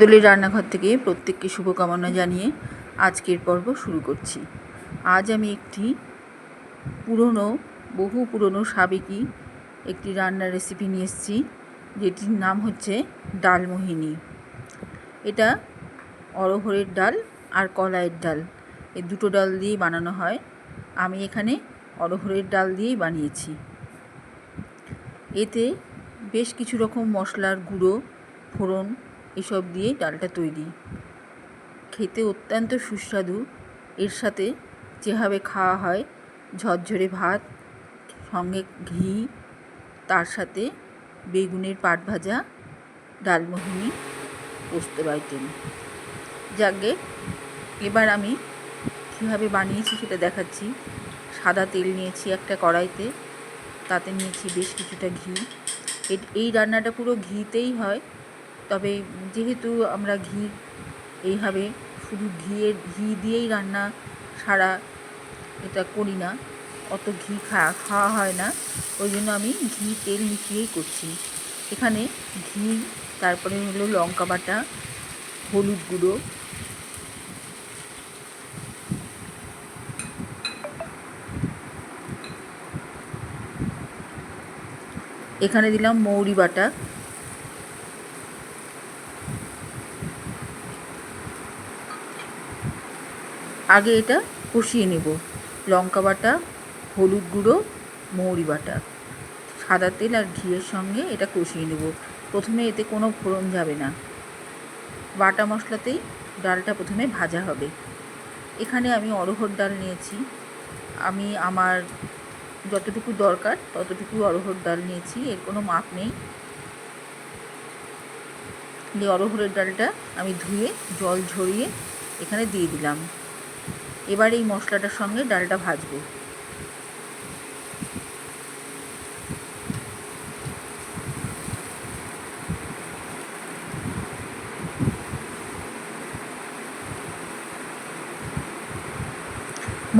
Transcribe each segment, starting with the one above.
দলের রান্নাঘর থেকে প্রত্যেককে শুভকামনা জানিয়ে আজকের পর্ব শুরু করছি। আজ আমি একটি পুরনো, বহু পুরনো সাবেকি একটি রান্নার রেসিপি নিয়ে এসেছি, যেটির নাম হচ্ছে ডালমোহিনী এটা অরহরের ডাল আর কলাইয়ের ডাল। এই দুটো ডাল দিয়েই বানানো হয়। আমি এখানে অরহরের ডাল দিয়েই বানিয়েছি। এতে বেশ কিছু রকম মশলার গুঁড়ো, ফোড়ন এসব দিয়ে ডালটা তৈরি। খেতে অত্যন্ত সুস্বাদু। এর সাথে যেভাবে খাওয়া হয়, ঝরঝরে ভাত, সঙ্গে ঘি, তার সাথে বেগুনের পাট ভাজা, ডালমোহিনী পোস্তের আইটেম যাকে এবার আমি কীভাবে বানিয়েছি সেটা দেখাচ্ছি। সাদা তেল নিয়েছি একটা কড়াইতে, তাতে নিয়েছি বেশ কিছুটা ঘি। এই রান্নাটা পুরো ঘিতেই হয়। তবে যেহেতু আমরা ঘি, এইভাবে শুধু ঘিয়ের ঘি দিয়েই রান্না সারা এটা করি না, অত ঘি খাওয়া খাওয়া হয় না, ওই জন্য আমি ঘি, তেল মিশিয়েই করছি। এখানে ঘি, তারপরে হলো লঙ্কা বাটা, হলুদ গুঁড়ো। এখানে দিলাম মৌরি বাটা। আগে এটা কষিয়ে নেব। লঙ্কা বাটা, হলুদ গুঁড়ো, মৌরি বাটা। সাদা তেল আর ঘিয়ের সঙ্গে এটা কষিয়ে নেব। প্রথমে এতে কোনো ফোড়ন যাবে না। বাটা মশলাতেই ডালটা প্রথমে ভাজা হবে। এখানে আমি অরহর ডাল নিয়েছি। আমি আমার যতটুকু দরকার ততটুকু অরহর ডাল নিয়েছি, এর কোনো মাপ নেই। এই অরহরের ডালটা আমি ধুয়ে, জল ঝরিয়ে এখানে দিয়ে দিলাম। এবার এই মশলাটার সঙ্গে ডালটা ভাজবো।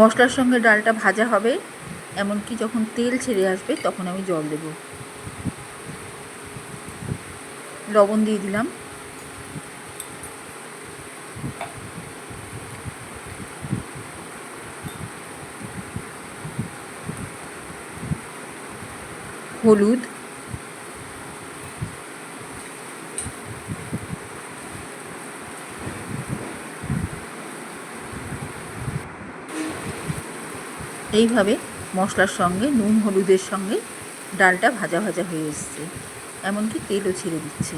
মশলার সঙ্গে ডালটা ভাজা হবে, এমনকি যখন তেল ছেড়ে আসবে তখন আমি জল দেব। লবণ দিয়ে দিলাম। হলুদ। এইভাবে মশলার সঙ্গে, নুন হলুদের সঙ্গে ডালটা ভাজা ভাজা হয়ে এসছে। এমনকি তেলও ছেড়ে দিচ্ছে।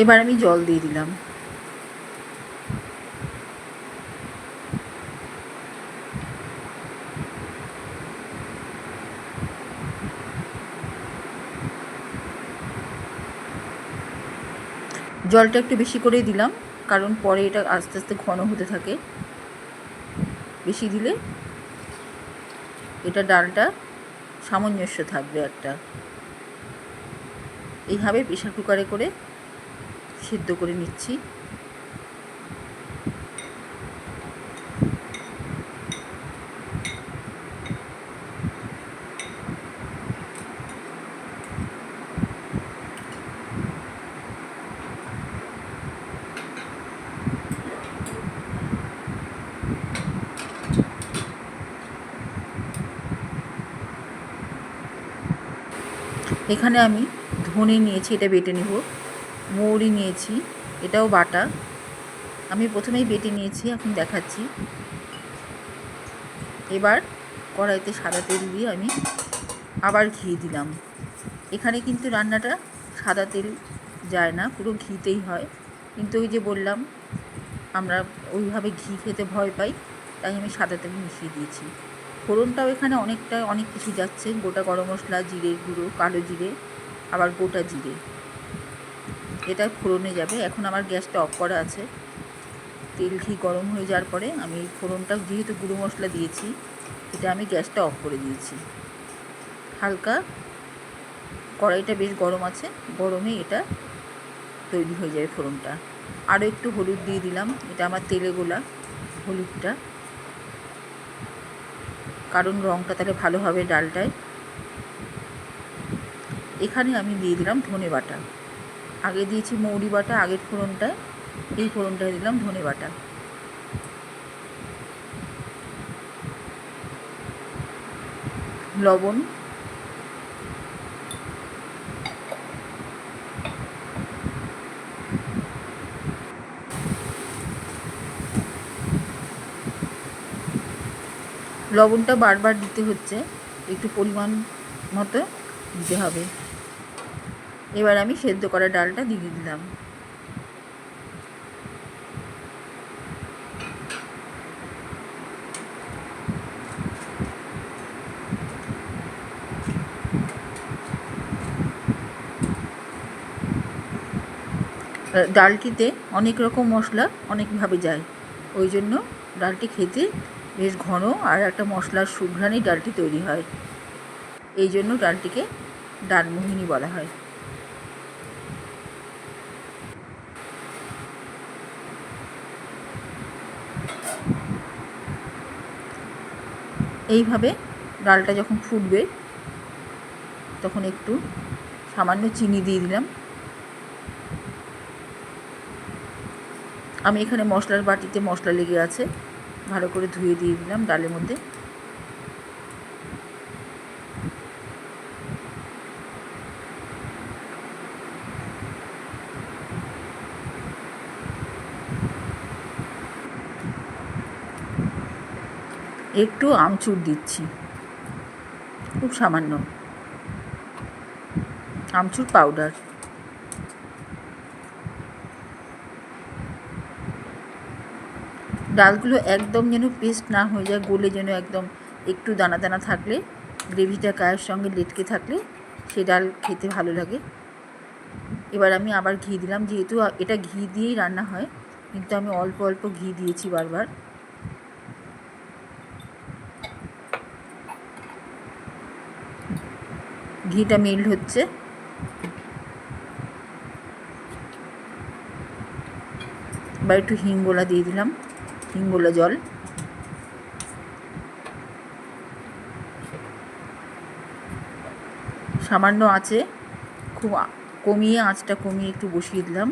এবার আমি জল দিয়ে দিলাম। জলটা একটু বেশি করেই দিলাম, কারণ পরে এটা আস্তে আস্তে ঘন হতে থাকে। বেশি দিলে এটা ডালটা সামঞ্জস্য থাকবে একটা। এইভাবে প্রেশার কুকারে করে সিদ্ধ করে নিচ্ছি। এখানে আমি ধনে নিয়েছি এটা বেটে নেব। মৌরি নিয়েছি, এটাও বাটা। আমি প্রথমেই বেটে নিয়েছি, এখন দেখাচ্ছি। এবার কড়াইতে সাদা তেল দিয়ে আমি আবার ঘি দিলাম। এখানে কিন্তু রান্নাটা সাদা তেল যায় না, পুরো ঘিতেই হয়। কিন্তু ওই যে বললাম, আমরা ওইভাবে ঘি খেতে ভয় পাই, তাই আমি সাদা তেল মিশিয়ে দিয়েছি। ফোড়নটাও এখানে অনেকটা অনেক কিছু যাচ্ছে। গোটা গরম মশলা জিরে গুঁড়ো, কালো জিরে, আবার গোটা জিরে। এটা ফোড়নে যাবে। এখন আমার গ্যাসটা অফ করা আছে। তেল ঘি গরম হয়ে যাওয়ার পরে আমি ফোড়নটা, যেহেতু গুঁড়ো মশলা দিয়েছি, এটা আমি গ্যাসটা অফ করে দিয়েছি। হালকা কড়াইটা বেশ গরম আছে, গরমে এটা তৈরি হয়ে যাবে ফোড়নটা। আরও একটু হলুদ দিয়ে দিলাম, এটা আমার তেলে গোলা হলুদটা। কারণ রঙটা তাহলে ভালো হবে ডালটায়। এখানে আমি দিয়ে দিলাম ধনে বাটা। আগে দিয়েছি মৌরি বাটা, আগের ফোড়নটায় এই ফোড়নটায় দিলাম, ধনে বাটা। লবণ। লবণটা বারবার দিতে হচ্ছে, একটু পরিমাণ মতো দিতে হবে। এবার আমি সেদ্ধ করা ডালটা দিয়ে দিলাম। ডালটিতে অনেক রকম মশলা অনেকভাবে যায়। ওই জন্য ডালটি খেতে বেশ ঘন আর একটা মশলার সুঘ্রাণেই ডালটি তৈরি হয়। এই জন্য ডালটিকে ডালমোহিনী বলা হয়। এইভাবে ডালটা যখন ফুটবে, তখন একটু সামান্য চিনি দিয়ে দিলাম। আমি এখানে মশলার বাটিতে মশলা লেগে আছে, ভালো করে ধুয়ে দিয়ে দিলাম ডালের মধ্যে। একটু আমচুর দিচ্ছি। খুব সামান্য। আমচুর পাউডার ডালগুলো একদম যেন পেস্ট না হয়ে যায়, গোলে যেন একদম একটু দানা দানা থাকলে, গ্রেভিটা গায়ের সঙ্গে লেটকে থাকলে সে ডাল খেতে ভালো লাগে। এবার আমি আবার ঘি দিলাম, যেহেতু এটা ঘি দিয়েই রান্না হয়, কিন্তু আমি অল্প অল্প ঘি দিয়েছি বারবার। ঘিটা মেল্ট হচ্ছে। এবার একটু হিঙ্গোলা দিয়ে দিলাম, হিঙ্গোলা জল। সামান্য আছে খুব কমিয়ে, আঁচটা কমিয়ে একটু বসিয়ে দিলাম।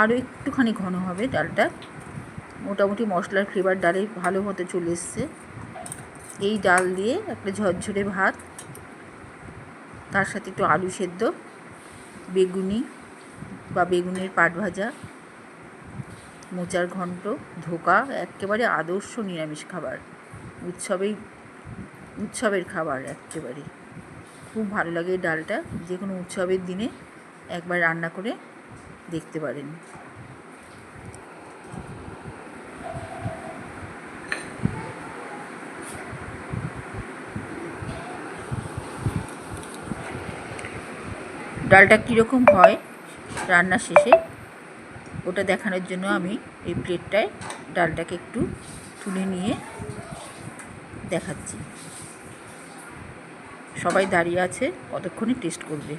আরও একটুখানি ঘন হবে ডালটা। মোটামুটি মশলার ফ্লেভার ডালে ভালো মতো চলে এসছে। এই ডাল দিয়ে একটা ঝরঝরে ভাত। তার সাথে একটু আলু সেদ্ধ, বেগুনি বা বেগুনের পাট ভাজা, মোচার ঘন্ট ধোকা, একেবারে আদর্শ নিরামিষ খাবার। উৎসবেই, উৎসবের খাবার একেবারে। খুব ভালো লাগে ডালটা। যে কোনো উৎসবের দিনে একবার রান্না করে দেখতে পারেন। ডালটা কীরকম হয় রান্না শেষে, ওটা দেখানোর জন্য আমি এই প্লেটটায় ডালটাকে একটু তুলে নিয়ে দেখাচ্ছি। সবাই দাঁড়িয়ে আছে, কতক্ষণে টেস্ট করবে?